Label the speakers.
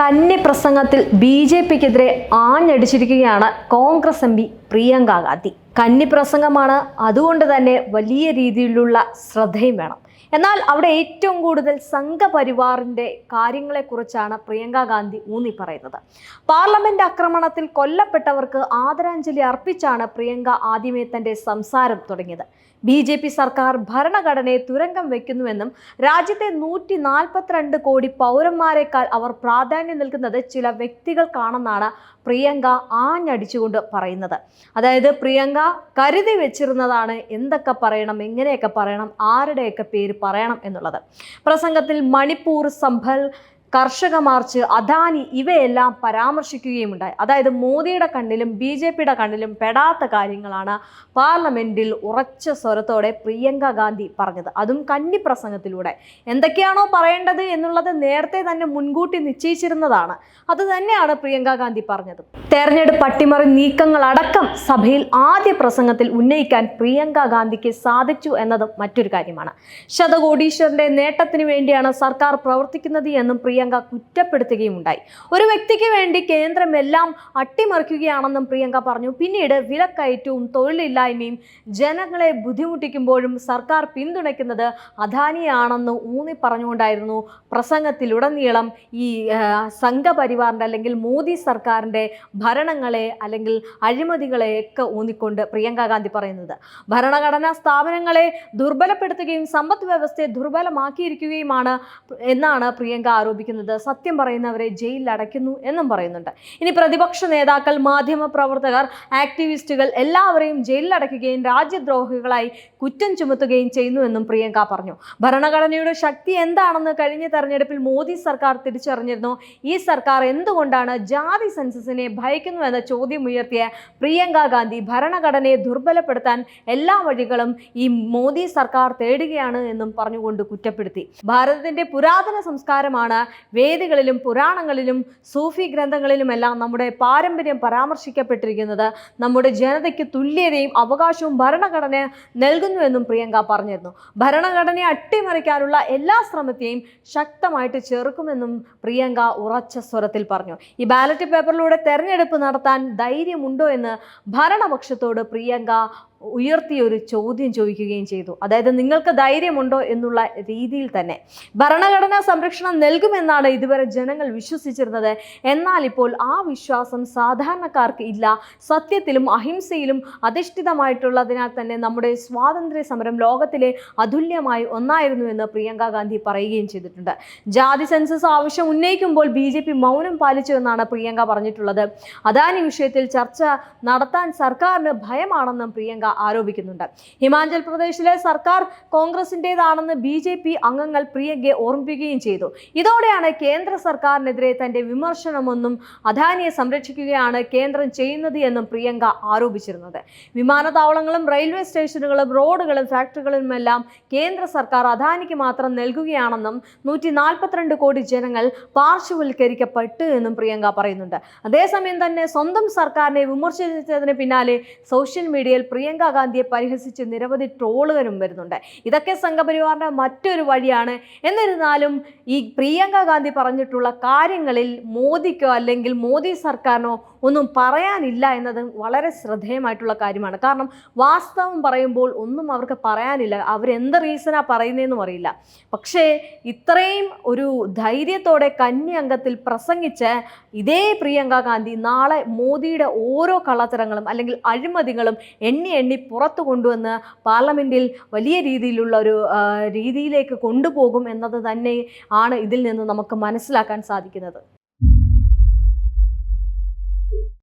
Speaker 1: കന്നി പ്രസംഗത്തിൽ B J പിക്കെതിരെ ആഞ്ഞടിച്ചിരിക്കുകയാണ് കോൺഗ്രസ് എം പി പ്രിയങ്ക ഗാന്ധി. കന്നി പ്രസംഗമാണ് അതുകൊണ്ട് തന്നെ വലിയ രീതിയിലുള്ള ശ്രദ്ധയും വേണം. എന്നാൽ അവിടെ ഏറ്റവും കൂടുതൽ സംഘപരിവാറിന്റെ കാര്യങ്ങളെക്കുറിച്ചാണ് പ്രിയങ്ക ഗാന്ധി ഊന്നി പറയുന്നത്. പാർലമെന്റ് ആക്രമണത്തിൽ കൊല്ലപ്പെട്ടവർക്ക് ആദരാഞ്ജലി അർപ്പിച്ചാണ് പ്രിയങ്ക ആദ്യമേ തന്റെ സംസാരം തുടങ്ങിയത്. ബി ജെ പി സർക്കാർ ഭരണഘടനയെ തുരങ്കം വയ്ക്കുന്നുവെന്നും രാജ്യത്തെ നൂറ്റി നാൽപ്പത്തിരണ്ട് കോടി പൗരന്മാരെക്കാൾ അവർ പ്രാധാന്യം നൽകുന്നത് ചില വ്യക്തികൾക്കാണെന്നാണ് പ്രിയങ്ക ആഞ്ഞടിച്ചുകൊണ്ട് പറയുന്നത്. അതായത് പ്രിയങ്ക കരുതി വെച്ചിരുന്നതാണ് എന്തൊക്കെ പറയണം എങ്ങനെയൊക്കെ പറയണം ആരുടെയൊക്കെ പേര് പറയണം എന്നുള്ളത്. പ്രസംഗത്തിൽ മണിപ്പൂർ സംഭൽ കർഷക മാർച്ച് അദാനി ഇവയെല്ലാം പരാമർശിക്കുകയുമുണ്ടായി. അതായത് മോദിയുടെ കണ്ണിലും ബി ജെ പിയുടെ കണ്ണിലും പെടാത്ത കാര്യങ്ങളാണ് പാർലമെന്റിൽ ഉറച്ച സ്വരത്തോടെ പ്രിയങ്ക ഗാന്ധി പറഞ്ഞത്. അതും കന്നി പ്രസംഗത്തിലൂടെ. എന്തൊക്കെയാണോ പറയേണ്ടത് എന്നുള്ളത് നേരത്തെ തന്നെ മുൻകൂട്ടി നിശ്ചയിച്ചിരുന്നതാണ്. അത് തന്നെയാണ് പ്രിയങ്ക ഗാന്ധി പറഞ്ഞത്. തെരഞ്ഞെടുപ്പ് അട്ടിമറി നീക്കങ്ങളടക്കം സഭയിൽ ആദ്യ പ്രസംഗത്തിൽ ഉന്നയിക്കാൻ പ്രിയങ്ക ഗാന്ധിക്ക് സാധിച്ചു എന്നതും മറ്റൊരു കാര്യമാണ്. ശതകോടീശ്വരന്റെ നേട്ടത്തിന് വേണ്ടിയാണ് സർക്കാർ പ്രവർത്തിക്കുന്നത് എന്നും പ്രിയങ്ക കുറ്റപ്പെടുത്തുകയും ഉണ്ടായി ഒരു വ്യക്തിക്ക് വേണ്ടി കേന്ദ്രം എല്ലാം അട്ടിമറിക്കുകയാണെന്നും പ്രിയങ്ക പറഞ്ഞു. പിന്നീട് വിലക്കയറ്റവും തൊഴിലില്ലായ്മയും ജനങ്ങളെ ബുദ്ധിമുട്ടിക്കുമ്പോഴും സർക്കാർ പിന്തുണയ്ക്കുന്നത് അദാനിയാണെന്ന് ഊന്നി പറഞ്ഞുകൊണ്ടായിരുന്നു. പ്രസംഗത്തിലുടനീളം ഈ സംഘപരിവാറിന്റെ അല്ലെങ്കിൽ മോദി സർക്കാരിന്റെ ഭരണങ്ങളെ അല്ലെങ്കിൽ അഴിമതികളെയൊക്കെ ഊന്നിക്കൊണ്ട് പ്രിയങ്ക ഗാന്ധി പറയുന്നത്. ഭരണഘടനാ സ്ഥാപനങ്ങളെ ദുർബലപ്പെടുത്തുകയും സമ്പദ് വ്യവസ്ഥയെ ദുർബലമാക്കിയിരിക്കുകയുമാണ് എന്നാണ് പ്രിയങ്ക ആരോപിക്കുന്നത്. സത്യം പറയുന്നവരെ ജയിലിൽ അടയ്ക്കുന്നു എന്നും പറയുന്നുണ്ട്. ഇനി പ്രതിപക്ഷ നേതാക്കൾ മാധ്യമ പ്രവർത്തകർ ആക്ടിവിസ്റ്റുകൾ എല്ലാവരെയും ജയിലിൽ അടയ്ക്കുകയും രാജ്യദ്രോഹികളായി കുറ്റം ചുമത്തുകയും ചെയ്യുന്നുവെന്നും പ്രിയങ്ക പറഞ്ഞു. ഭരണഘടനയുടെ ശക്തി എന്താണെന്ന് കഴിഞ്ഞ തെരഞ്ഞെടുപ്പിൽ മോദി സർക്കാർ തിരിച്ചറിഞ്ഞിരുന്നു. ഈ സർക്കാർ എന്തുകൊണ്ടാണ് ജാതി സെൻസസിനെ ഭയക്കുന്നു എന്ന ചോദ്യം ഉയർത്തിയ പ്രിയങ്ക ഗാന്ധി ഭരണഘടനയെ ദുർബലപ്പെടുത്താൻ എല്ലാ വഴികളും ഈ മോദി സർക്കാർ തേടുകയാണ് എന്നും പറഞ്ഞുകൊണ്ട് കുറ്റപ്പെടുത്തി. ഭാരതത്തിന്റെ പുരാതന സംസ്കാരമാണ് വേദികളിലും പുരാണങ്ങളിലും സൂഫി ഗ്രന്ഥങ്ങളിലുമെല്ലാം നമ്മുടെ പാരമ്പര്യം പരാമർശിക്കപ്പെട്ടിരിക്കുന്നത്. നമ്മുടെ ജനതയ്ക്ക് തുല്യതയും അവകാശവും ഭരണഘടന നൽകുന്നുവെന്നും പ്രിയങ്ക പറഞ്ഞിരുന്നു. ഭരണഘടനയെ അട്ടിമറിക്കാനുള്ള എല്ലാ ശ്രമത്തെയും ശക്തമായിട്ട് ചെറുക്കുമെന്നും പ്രിയങ്ക ഉറച്ച സ്വരത്തിൽ പറഞ്ഞു. ഈ ബാലറ്റ് പേപ്പറിലൂടെ തെരഞ്ഞെടുപ്പ് നടത്താൻ ധൈര്യമുണ്ടോ എന്ന് ഭരണപക്ഷത്തോട് പ്രിയങ്ക ഉയർത്തിയ ഒരു ചോദ്യം ചോദിക്കുകയും ചെയ്തു. അതായത് നിങ്ങൾക്ക് ധൈര്യമുണ്ടോ എന്നുള്ള രീതിയിൽ തന്നെ. ഭരണഘടനാ സംരക്ഷണം നൽകുമെന്നാണ് ഇതുവരെ ജനങ്ങൾ വിശ്വസിച്ചിരുന്നത്. എന്നാൽ ഇപ്പോൾ ആ വിശ്വാസം സാധാരണക്കാർക്ക് ഇല്ല. സത്യത്തിലും അഹിംസയിലും അധിഷ്ഠിതമായിട്ടുള്ളതിനാൽ തന്നെ നമ്മുടെ സ്വാതന്ത്ര്യ സമരം ലോകത്തിലെ അതുല്യമായി ഒന്നായിരുന്നു എന്ന് പ്രിയങ്ക ഗാന്ധി പറയുകയും ചെയ്തിട്ടുണ്ട്. ജാതി സെൻസസ് ആവശ്യം ഉന്നയിക്കുമ്പോൾ ബി ജെ പി മൗനം പാലിച്ചു എന്നാണ് പ്രിയങ്ക പറഞ്ഞിട്ടുള്ളത്. അദാനി വിഷയത്തിൽ ചർച്ച നടത്താൻ സർക്കാരിന് ഭയമാണെന്നും പ്രിയങ്ക ആരോപിക്കുന്നുണ്ട്. ഹിമാചൽ പ്രദേശിലെ സർക്കാർ കോൺഗ്രസിന്റെതാണെന്ന് ബി ജെ പി അംഗങ്ങൾ പ്രിയങ്കയെ ഓർമ്മിപ്പിക്കുകയും ചെയ്തു. ഇതോടെയാണ് കേന്ദ്ര സർക്കാരിനെതിരെ തന്റെ വിമർശനമൊന്നും അദാനിയെ സംരക്ഷിക്കുകയാണ് കേന്ദ്രം ചെയ്യുന്നത് എന്നും പ്രിയങ്ക ആരോപിച്ചിരുന്നത്. വിമാനത്താവളങ്ങളും റെയിൽവേ സ്റ്റേഷനുകളും റോഡുകളും ഫാക്ടറികളുമെല്ലാം കേന്ദ്ര സർക്കാർ അദാനിക്ക് മാത്രം നൽകുകയാണെന്നും നൂറ്റി നാൽപ്പത്തിരണ്ട് കോടി ജനങ്ങൾ പാർശ്വവൽക്കരിക്കപ്പെട്ടു എന്നും പ്രിയങ്ക പറയുന്നുണ്ട്. അതേസമയം തന്നെ സ്വന്തം സർക്കാരിനെ വിമർശിച്ചതിന് പിന്നാലെ സോഷ്യൽ മീഡിയയിൽ പ്രിയങ്ക ഗാന്ധിയെ പരിഹസിച്ച് നിരവധി ട്രോളുകളും വരുന്നുണ്ട്. ഇതൊക്കെ സംഘപരിവാറിന്റെ മറ്റൊരു വഴിയാണ്. എന്നിരുന്നാലും ഈ പ്രിയങ്ക ഗാന്ധി പറഞ്ഞിട്ടുള്ള കാര്യങ്ങളിൽ മോദിക്കോ അല്ലെങ്കിൽ മോദി സർക്കാരിനോ ഒന്നും പറയാനില്ല എന്നത് വളരെ ശ്രദ്ധേയമായിട്ടുള്ള കാര്യമാണ്. കാരണം വാസ്തവം പറയുമ്പോൾ ഒന്നും അവർക്ക് പറയാനില്ല. അവരെന്ത് റീസണാണ് പറയുന്നതെന്നും അറിയില്ല. പക്ഷേ ഇത്രയും ഒരു ധൈര്യത്തോടെ കന്നി അംഗത്തിൽ പ്രസംഗിച്ച് ഇതേ പ്രിയങ്ക ഗാന്ധി നാളെ മോദിയുടെ ഓരോ കള്ളത്തരങ്ങളും അല്ലെങ്കിൽ അഴിമതികളും എണ്ണി എണ്ണി പുറത്തു കൊണ്ടുവന്ന് പാർലമെന്റിൽ വലിയ രീതിയിലുള്ള ഒരു രീതിയിലേക്ക് കൊണ്ടുപോകും എന്നത് തന്നെ ആണ് ഇതിൽ നിന്ന് നമുക്ക് മനസ്സിലാക്കാൻ സാധിക്കുന്നത്.